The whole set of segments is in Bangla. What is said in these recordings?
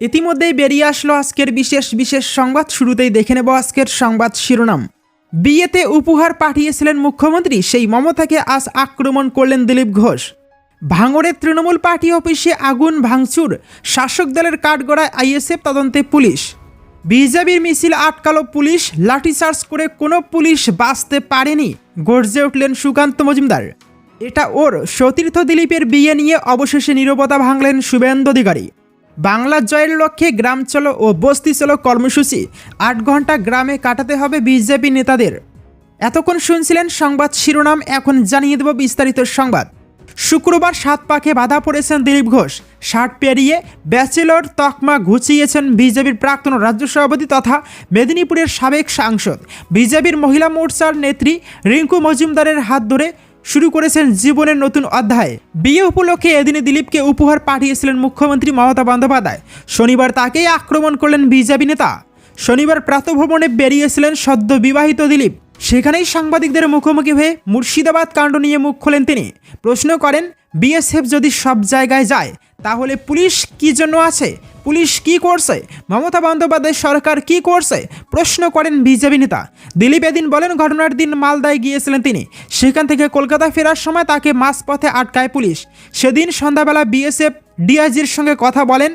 ইতিমধ্যেই বেরিয়ে আসলো আজকের বিশেষ বিশেষ সংবাদ। শুরুতেই দেখে নেব আজকের সংবাদ শিরোনাম। বিয়েতে উপহার পাঠিয়েছিলেন মুখ্যমন্ত্রী, সেই মমতাকে আজ আক্রমণ করলেন দিলীপ ঘোষ। ভাঙড়ের তৃণমূল পার্টি অফিসে আগুন ভাঙচুর, শাসক দলের কাঠগড়ায় আইএসএফ তদন্তে পুলিশ। বিজেপির মিছিল আটকালো পুলিশ লাঠিচার্জ করে কোনো পুলিশ বাঁচতে পারেনি, গর্জে উঠলেন সুকান্ত মজুমদার। এটা ওর, সতীর্থ দিলীপের বিয়ে নিয়ে অবশেষে নীরবতা ভাঙলেন শুভেন্দু অধিকারী। বাংলার জয়ের লক্ষ্যে গ্রাম চলো ও বস্তি চলো কর্মসূচি। আট ঘণ্টা গ্রামে কাটাতে হবে বিজেপি নেতাদের। এতক্ষণ শুনছিলেন সংবাদ শিরোনাম, এখন জানিয়ে দেব বিস্তারিত সংবাদ। শুক্রবার সাত পাকে বাধা পড়েছেন দিলীপ ঘোষ। ষাট পেরিয়ে ব্যাচেলর তকমা ঘুচিয়েছেন বিজেপির প্রাক্তন রাজ্য সভাপতি তথা মেদিনীপুরের সাবেক সাংসদ। বিজেপির মহিলা মোর্চার নেত্রী রিঙ্কু মজুমদারের হাত ধরে শুরু করেছেন জীবনের নতুন অধ্যায়। বিয়ে উপলক্ষে এদিনে দিলীপকে উপহার পাঠিয়েছিলেন মুখ্যমন্ত্রী মমতা বন্দ্যোপাধ্যায়। শনিবার তাকেই আক্রমণ করলেন বিজেপি নেতা। শনিবার প্রাতভ্রমণে বেরিয়েছিলেন সদ্য বিবাহিত দিলীপ। সেখানেই সাংবাদিকদের মুখোমুখি হয়ে মুর্শিদাবাদ কাণ্ড নিয়ে মুখ খোলেন তিনি। প্রশ্ন করেন, বিএসএফ যদি সব জায়গায় যায়, তাহলে পুলিশ কি জন্য আছে? পুলিশ কি করছে? মমতা বন্দ্যোপাধ্যায় সরকার কি করছে? প্রশ্ন করেন বিজেপি নেতা। দিলীপ এদিন বলেন, ঘটনার দিন মালদায় গিয়েছিলেন তিনি। সেখান থেকে কলকাতা ফেরার সময় তাকে মাঝপথে আটকায় পুলিশ। সেদিন সন্ধ্যাবেলা বিএসএফ ডিআইজির সঙ্গে কথা বলেন,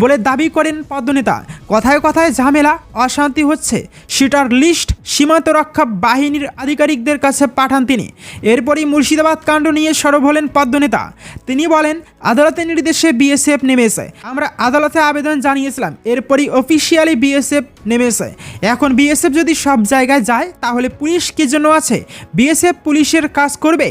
বলে দাবি করেন পদ্মনেতা কথায় কথায় ঝামেলা, অশান্তি হচ্ছে। সেটার লিস্ট, সীমান্ত রক্ষা বাহিনীর আধিকারিকদের কাছে পাঠান তিনি। এরপরই মুর্শিদাবাদ কাণ্ড নিয়ে সরব হলেন পদ্মনেতা তিনি বলেন, আদালতের নির্দেশে বিএসএফ নেমেছে। আমরা আদালতে আবেদন জানিয়েছিলাম, এরপরই অফিসিয়ালি বিএসএফ নেমেছে। এখন বিএসএফ যদি সব জায়গায় যায়, তাহলে পুলিশ কি জন্য আছে? বিএসএফ পুলিশের কাজ করবে?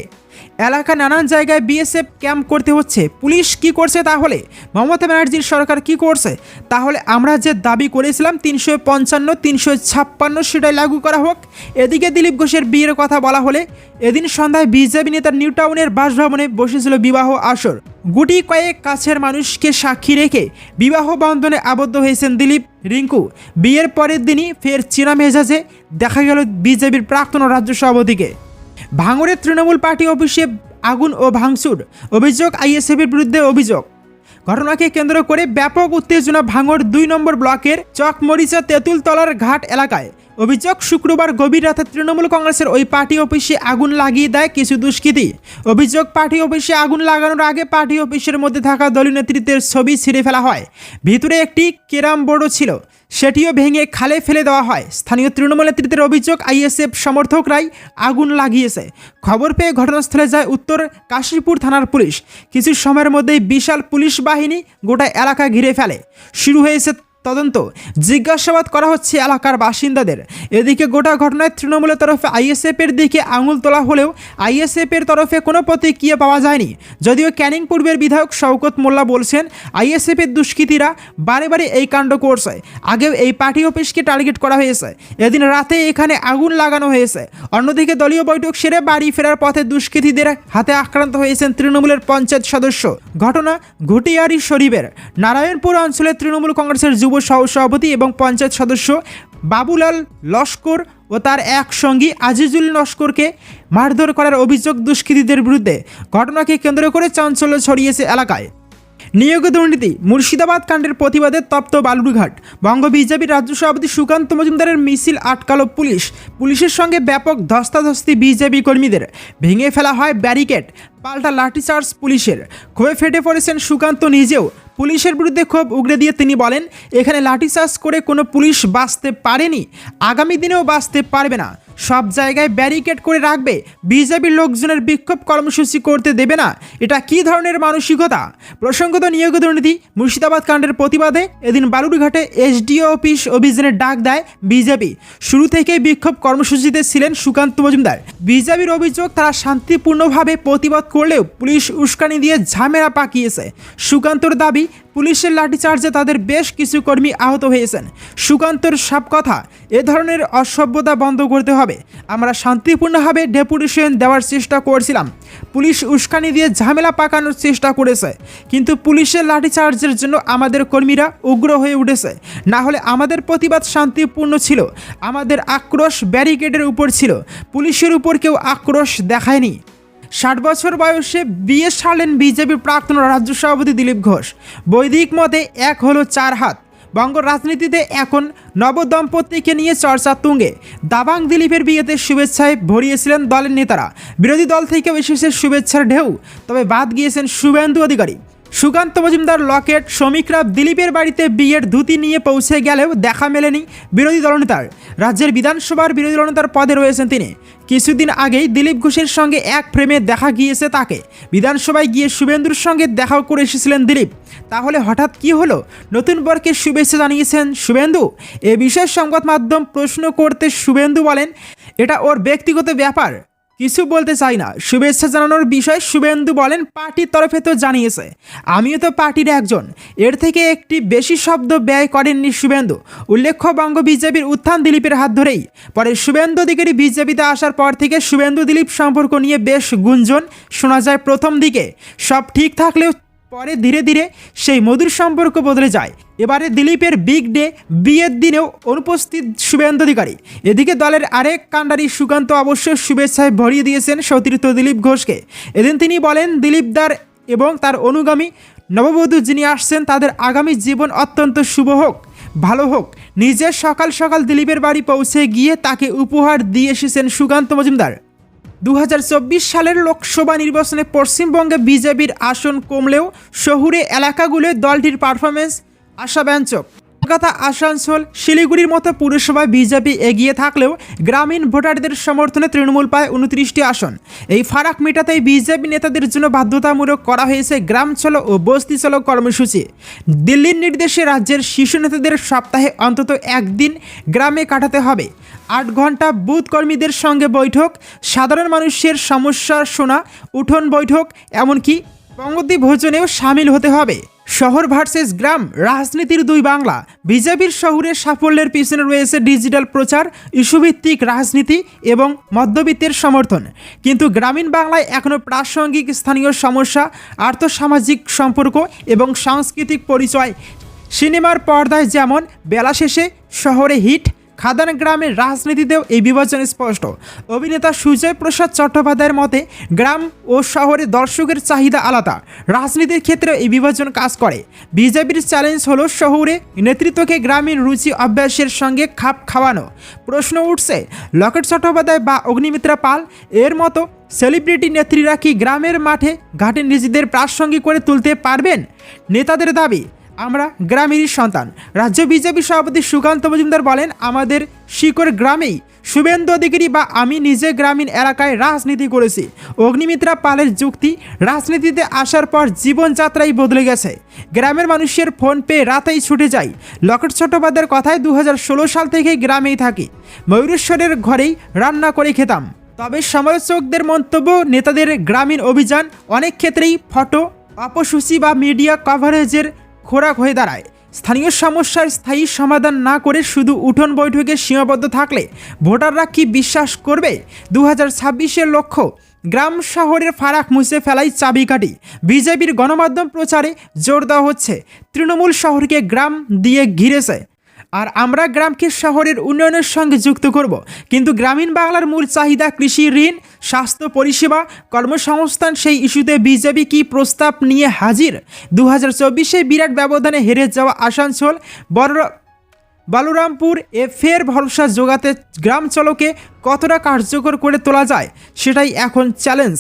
এলাকা নানান জায়গায় বিএসএফ ক্যাম্প করতে হচ্ছে। পুলিশ কি করছে তাহলে? মমতা ব্যানার্জির সরকার কি করছে? তাহলে আমরা যে দাবি করেছিলাম তিনশো পঞ্চান্ন, তিনশো ছাপ্পান্ন সেটাই লাগু করা হোক। এদিকে দিলীপ ঘোষের বিয়ের কথা বলা হলে এদিন সন্ধ্যায় বিজেপি নেতার নিউ টাউনের বাসভবনে বসেছিল বিবাহ আসর। গুটি কয়েক কাছের মানুষকে সাক্ষী রেখে বিবাহ বন্ধনে আবদ্ধ হয়েছেন দিলীপ, রিঙ্কু। বিয়ের পরের দিনই ফের চীনা মেজাজে দেখা গেল বিজেপির প্রাক্তন রাজ্য সভাপতিকে। ভাঙড়ের তৃণমূল পার্টি অফিসে আগুন ও ভাঙচুর, অভিযোগ আইএসএফের বিরুদ্ধে অভিযোগ। ঘটনাকে কেন্দ্র করে ব্যাপক উত্তেজনা ভাঙড় দুই নম্বর ব্লকের চকমরিচা তেঁতুলতলার ঘাট এলাকায়। অভিযোগ, শুক্রবার গভীর রাতে তৃণমূল কংগ্রেসের ওই পার্টি অফিসে আগুন লাগিয়ে দেয় কিছু দুষ্কৃতী। অভিযোগ, পার্টি অফিসে আগুন লাগানোর আগে পার্টি অফিসের মধ্যে থাকা দলীয় নেতৃত্বের ছবি ছিঁড়ে ফেলা হয়। ভিতরে একটি কেরাম বোর্ডও ছিল। সেটিও ভেঙে খালে ফেলে দেওয়া হয়। স্থানীয় তৃণমূল নেতৃত্বের অভিযোগ, আইএসএফ সমর্থকরাই আগুন লাগিয়েছে। খবর পেয়ে ঘটনাস্থলে যায় উত্তর কাশীপুর থানার পুলিশ। কিছু সময়ের মধ্যেই বিশাল পুলিশ বাহিনী গোটা এলাকা ঘিরে ফেলে। শুরু হয়েছে তদন্ত। জিজ্ঞাসাবাদ করা হচ্ছে এলাকার বাসিন্দাদের। এদিকে গোটা ঘটনায় তৃণমূলের তরফে আইএসএফের দিকে আঙুল তোলা হলেও আইএসএফের তরফে কোনো প্রতিক্রিয়া পাওয়া যায়নি। যদিও ক্যানিং পূর্বের বিধায়ক শওকত মোল্লা বলছেন, আইএসএফের দুষ্কৃতীরা বারে বারে এই কাণ্ড করছে। আগেও এই পার্টি অফিসকে টার্গেট করা হয়েছে। এদিন রাতে এখানে আগুন লাগানো হয়েছে। অন্যদিকে দলীয় বৈঠক সেরে বাড়ি ফেরার পথে দুষ্কৃতীদের হাতে আক্রান্ত হয়েছেন তৃণমূলের পঞ্চায়েত সদস্য। ঘটনা ঘুটিয়ারি শরীফের। নারায়ণপুর অঞ্চলের তৃণমূল কংগ্রেসের যুব সহসভাপতি এবং পঞ্চায়েত সদস্য বাবুলাল লস্কর ও তার এক সঙ্গী আজিজুল লস্করকে মারধর করার অভিযোগ দুষ্কৃতীদের বিরুদ্ধে ঘটনাকে কেন্দ্র করে চাঞ্চল্য ছড়িয়েছে এলাকায়। নিয়োগ দুর্নীতি, মুর্শিদাবাদ কাণ্ডের প্রতিবাদে তপ্ত বালুরঘাট। বঙ্গ বিজেপির রাজ্য সভাপতি সুকান্ত মজুমদারের মিছিল আটকালো পুলিশ। পুলিশের সঙ্গে ব্যাপক ধস্তাধস্তি বিজেপি কর্মীদের। ভেঙে ফেলা হয় ব্যারিকেড, পাল্টা লাঠিচার্জ পুলিশের। ক্ষোভে ফেটে পড়েছেন সুকান্ত নিজেও। পুলিশের বিরুদ্ধে ক্ষোভ উগড়ে দিয়ে তিনি বলেন, এখানে লাঠিচার্জ করে কোনো পুলিশ বাঁচতে পারেনি। আগামী দিনেও বাঁচতে পারবে না। সব জায়গায় ব্যারিকেড করে রাখবে। বিজেপির লোকজনের বিক্ষোভ কর্মসূচি করতে দেবে না। এটা কী ধরনের মানসিকতা? প্রসঙ্গত নিয়োগ দুর্নীতি, মুর্শিদাবাদ কাণ্ডের প্রতিবাদে এদিন বালুরঘাটে এসডিও অফিস অভিযানের ডাক দেয় বিজেপি। শুরু থেকেই বিক্ষোভ কর্মসূচিতে ছিলেন সুকান্ত মজুমদার। বিজেপির অভিযোগ, তারা শান্তিপূর্ণভাবে প্রতিবাদ করলেও পুলিশ উস্কানি দিয়ে ঝামেলা পাকিয়েছে। সুকান্তর দাবি পুলিশের লাঠিচার্জে তাদের বেশ কিছু কর্মী আহত হয়েছেন। সুকান্তর সব কথা এ ধরনের অসভ্যতা বন্ধ করতে হবে। আমরা শান্তিপূর্ণভাবে ডেপুটেশন দেওয়ার চেষ্টা করছিলাম। পুলিশ উস্কানি দিয়ে ঝামেলা পাকানোর চেষ্টা করেছে। কিন্তু পুলিশের লাঠিচার্জের জন্য আমাদের কর্মীরা উগ্র হয়ে উঠেছে। না হলে আমাদের প্রতিবাদ শান্তিপূর্ণ ছিল। আমাদের আক্রোশ ব্যারিকেডের উপর ছিল। পুলিশের উপর কেউ আক্রোশ দেখায়নি। ষাট বছর বয়সে বিয়ে সারলেন বিজেপির প্রাক্তন রাজ্য সভাপতি দিলীপ ঘোষ। বৈদিক মতে এক হলো চার হাত। বঙ্গ রাজনীতিতে এখন নবদম্পতিকে নিয়ে চর্চা তুঙ্গে। দাবাং দিলীপের বিয়েতে শুভেচ্ছায় ভরিয়েছিলেন দলের নেতারা। বিরোধী দল থেকেও এসেছে শুভেচ্ছার ঢেউ। তবে বাদ গিয়েছেন শুভেন্দু অধিকারী। সুকান্ত মজুমদার, লকেট শ্রমিকরা দিলীপের বাড়িতে বিয়ের ধুতি নিয়ে পৌঁছে গেলেও দেখা মেলেনি বিরোধী দলনেতার। রাজ্যের বিধানসভার বিরোধী দলনেতার পদে রয়েছেন তিনি। কিছুদিন আগেই দিলীপ ঘোষের সঙ্গে এক ফ্রেমে দেখা গিয়েছে তাকে। বিধানসভায় গিয়ে শুভেন্দুর সঙ্গে দেখাও করে এসেছিলেন দিলীপ। তাহলে হঠাৎ কি হলো? নতুন বরকে শুভেচ্ছা জানিয়েছেন শুভেন্দু। এ বিষয়ে সংবাদ মাধ্যম প্রশ্ন করতে শুভেন্দু বলেন, এটা ওর ব্যক্তিগত ব্যাপার। কিছু বলতে চাই না। শুভেচ্ছা জানানোর বিষয়ে শুভেন্দু বলেন, পার্টির তরফে তো জানিয়েছে। আমিও তো পার্টির একজন। এর থেকে একটি বেশি শব্দ ব্যয় করেননি শুভেন্দু। উল্লেখ্য, বঙ্গ বিজেপির উত্থান দিলীপের হাত ধরেই। পরে শুভেন্দু দিকেরই বিজেপিতে আসার পর থেকে শুভেন্দু দিলীপ সম্পর্ক নিয়ে বেশ গুঞ্জন শোনা যায় প্রথম দিকে। সব ঠিক থাকলেও পরে ধীরে ধীরে সেই মধুর সম্পর্ক বদলে যায়। এবারে দিলীপের বিগ ডে বিয়ের দিনেও অনুপস্থিত শুভেন্দু অধিকারী। এদিকে দলের আরেক কাণ্ডারি সুকান্ত অবশ্য শুভেচ্ছায় ভরিয়ে দিয়েছেন সতীর্থ দিলীপ ঘোষকে। এদিন তিনি বলেন দিলীপ দার এবং তার অনুগামী নববধূ যিনি আসছেন, তাদের আগামী জীবন অত্যন্ত শুভ হোক, ভালো হোক। নিজের সকাল সকাল দিলীপের বাড়ি পৌঁছে গিয়ে তাকে উপহার দিয়ে এসেছেন সুকান্ত মজুমদার। দু হাজার চব্বিশ সালের লোকসভা নির্বাচনে পশ্চিমবঙ্গে বিজেপির আসন কমলেও শহুরে এলাকাগুলোয় দলটির পারফরমেন্স আশাব্যঞ্জক। কলকাতা, আসানসোল, শিলিগুড়ির মতো পুরসভায় বিজেপি এগিয়ে থাকলেও গ্রামীণ ভোটারদের সমর্থনে তৃণমূল পায় উনত্রিশটি আসন। এই ফারাক মেটাতেই বিজেপি নেতাদের জন্য বাধ্যতামূলক করা হয়েছে গ্রাম চলো ও বস্তি চলো কর্মসূচি। দিল্লির নির্দেশে রাজ্যের শিশু নেতাদের সপ্তাহে অন্তত একদিন গ্রামে কাটাতে হবে। আট ঘণ্টা বুথ কর্মীদের সঙ্গে বৈঠক, সাধারণ মানুষের সমস্যা শোনা, উঠোন বৈঠক, এমনকি পঙ্গতি ভোজনেও সামিল হতে হবে। শহর ভার্সেস গ্রাম, রাজনীতির দুই বাংলা। বিজেপির শহুরে সাফল্যের পিছনে রয়েছে ডিজিটাল প্রচার, ইস্যুভিত্তিক রাজনীতি এবং মধ্যবিত্তের সমর্থন। কিন্তু গ্রামীণ বাংলায় এখনও প্রাসঙ্গিক স্থানীয় সমস্যা, আর্থসামাজিক সম্পর্ক এবং সাংস্কৃতিক পরিচয়। সিনেমার পর্দায় যেমন বেলা শেষে শহরে হিট খাদান গ্রামের রাজনীতিতেও এই বিভাজন স্পষ্ট। অভিনেতা সুজয় প্রসাদ চট্টোপাধ্যায়ের মতে, গ্রাম ও শহরে দর্শকের চাহিদা আলাদা। রাজনীতির ক্ষেত্রে এই বিভাজন কাজ করে। বিজেপির চ্যালেঞ্জ হল শহরে নেতৃত্বকে গ্রামীণ রুচি অভ্যাসের সঙ্গে খাপ খাওয়ানো। প্রশ্ন উঠছে, লকেট চট্টোপাধ্যায় বা অগ্নিমিত্রা পাল, এর মতো সেলিব্রিটি নেত্রীরা কি গ্রামের মাঠে ঘাটে নিজেদের প্রাসঙ্গিক করে তুলতে পারবেন? নেতাদের দাবি আমরা গ্রামেরই সন্তান। রাজ্য বিজেপি সভাপতি সুকান্ত মজুমদার বলেন, আমাদের শিকড় গ্রামেই শুভেন্দু অধিকারী বা আমি নিজে গ্রামীণ এলাকায় রাজনীতি করেছি। অগ্নিমিত্রা পালের যুক্তি, রাজনীতিতে আসার পর জীবনযাত্রাই বদলে গেছে। গ্রামের মানুষের ফোন পেয়ে রাতেই ছুটে যাই। লকেট চট্টোপাধ্যায়ের কথায় দু হাজার ষোলো সাল থেকে গ্রামেই থাকি। ময়ূরেশ্বরের ঘরেই রান্না করে খেতাম। তবে সমালোচকদের মন্তব্য, নেতাদের গ্রামীণ অভিযান অনেক ক্ষেত্রেই ফটো, অপসূচি বা মিডিয়া কভারেজের খোরাক হয়ে দাঁড়ায়। স্থানীয় সমস্যার স্থায়ী সমাধান না করে শুধু উঠোন বৈঠকে সীমাবদ্ধ থাকলে ভোটাররা কি বিশ্বাস করবে? দু হাজার লক্ষ্য, গ্রাম শহরের ফারাক মুছে ফেলাই চাবিকাঠি। বিজেপির গণমাধ্যম প্রচারে জোর দেওয়া হচ্ছে। তৃণমূল শহরকে গ্রাম দিয়ে ঘিরেছে। আর আমরা গ্রামকে শহরের উন্নয়নের সঙ্গে যুক্ত করব। কিন্তু গ্রামীণ বাংলার মূল চাহিদা কৃষি ঋণ, স্বাস্থ্য পরিষেবা, কর্মসংস্থান, সেই ইস্যুতে বিজেপি কি প্রস্তাব নিয়ে হাজির? দু হাজার বিরাট ব্যবধানে হেরে যাওয়া আসানসোল, বড় বালুরামপুর এ ফের ভরসা জোগাতে গ্রাম চলকে কতটা কার্যকর করে তোলা যায়, সেটাই এখন চ্যালেঞ্জ